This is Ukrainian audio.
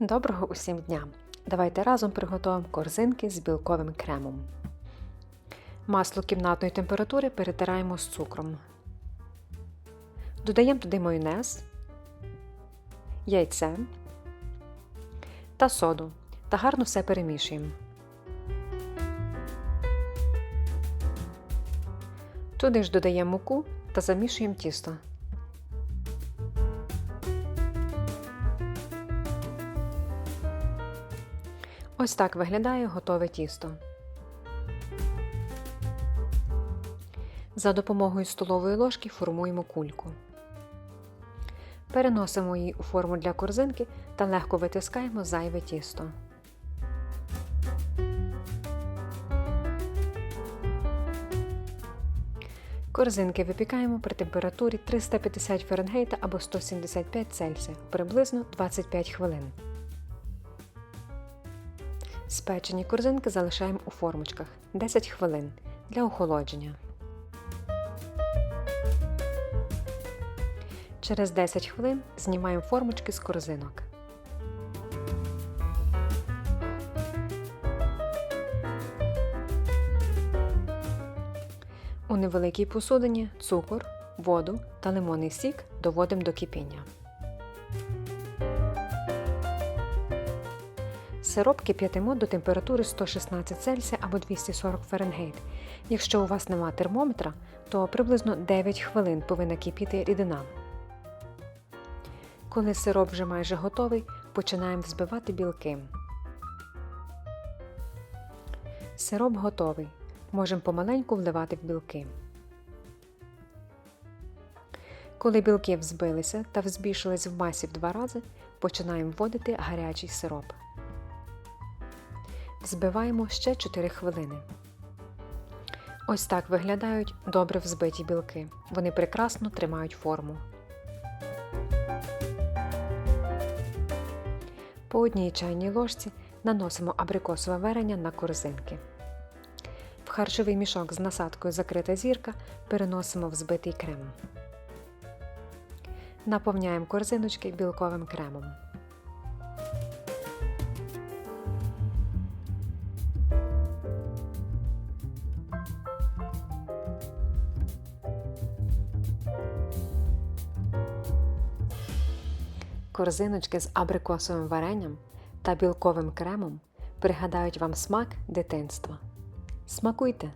Доброго усім дня! Давайте разом приготуємо корзинки з білковим кремом. Масло кімнатної температури перетираємо з цукром. Додаємо туди майонез, яйце та соду та гарно все перемішуємо. Туди ж додаємо муку та замішуємо тісто. Ось так виглядає готове тісто. За допомогою столової ложки формуємо кульку. Переносимо її у форму для корзинки та легко витискаємо зайве тісто. Корзинки випікаємо при температурі 350 Фаренгейта або 175 Цельсія приблизно 25 хвилин. Спечені корзинки залишаємо у формочках 10 хвилин для охолодження. Через 10 хвилин знімаємо формочки з корзинок. У невеликій посудині цукор, воду та лимонний сік доводимо до кипіння. Сироп кип'ятимо до температури 116 Цельсія або 240 Фаренгейт. Якщо у вас нема термометра, то приблизно 9 хвилин повинна кипіти рідина. Коли сироп вже майже готовий, починаємо взбивати білки. Сироп готовий. Можемо помаленьку вливати в білки. Коли білки взбилися та взбільшились в масі в два рази, починаємо вводити гарячий сироп. Взбиваємо ще 4 хвилини. Ось так виглядають добре взбиті білки. Вони прекрасно тримають форму. По одній чайній ложці наносимо абрикосове варення на корзинки. В харчовий мішок з насадкою закрита зірка переносимо взбитий крем. Наповняємо корзиночки білковим кремом. Корзиночки з абрикосовим варенням та білковим кремом пригадають вам смак дитинства. Смакуйте!